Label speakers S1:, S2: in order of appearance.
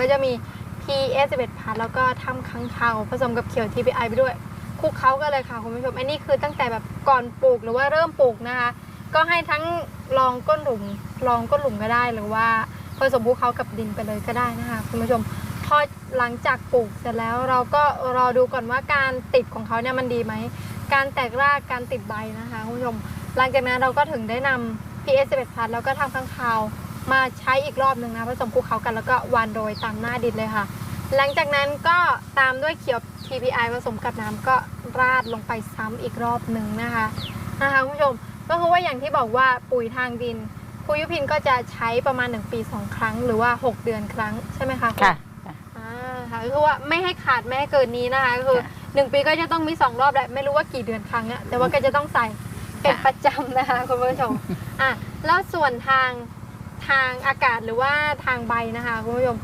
S1: ก็จะมี PS 11 พัทแล้วก็ทำค้างคาวผสมกับเขียว TPI ไปด้วยคลุกเคล้ากันเลยค่ะคุณผู้ชม อันนี้คือตั้งแต่แบบก่อนปลูกหรือว่าเริ่มปลูกนะคะ ก็ให้ทั้งลองก้นหลุมลองก้นหลุมก็ได้หรือว่าผสมภูเขากับดินไปเลยก็ได้นะคะคุณผู้ชมพอหลังจากปลูกเสร็จแล้วเราก็รอดูก่อนว่าการติดของเขาเนี่ยมันดีไหม การแตกรากการติดใบนะคะคุณผู้ชม หลังจากนั้นเราก็ถึงได้นำ PS 11 พัทแล้วก็ทำข้างคาว มาใช้อีกรอบหนึ่งนะผสมภูเขากันแล้วก็วานโรยตามหน้าดินเลยค่ะ หลังจากนั้นก็ตามด้วยเขียว TPI ผสมกับน้ำก็ราดลงไปซ้ำอีกรอบหนึ่งนะคะนะคะคุณผู้ชมก็คือว่าอย่างที่บอกว่าปุ๋ยทางดินครูยุพินก็จะใช้ประมาณ 1 ปี 2 ครั้ง หรือว่า 6 เดือนครั้งใช่ไหมคะณ
S2: ค่ะ
S1: อ่าค่ะก็คือว่าไม่ให้ขาดไม่ให้เกินนี้นะคะก็คือ
S2: ค่ะ
S1: หนึ่งปีก็จะต้องมีสองรอบแหละไม่รู้ว่ากี่เดือนครั้งอะแต่ว่าก็จะต้องใส่เป็น
S2: ค่ะ
S1: ประจำนะคะคุณผู้ชมอะแล้วส่วนทาง ทางอากาศหรือว่าทางใบนะคะคุณผู้ชม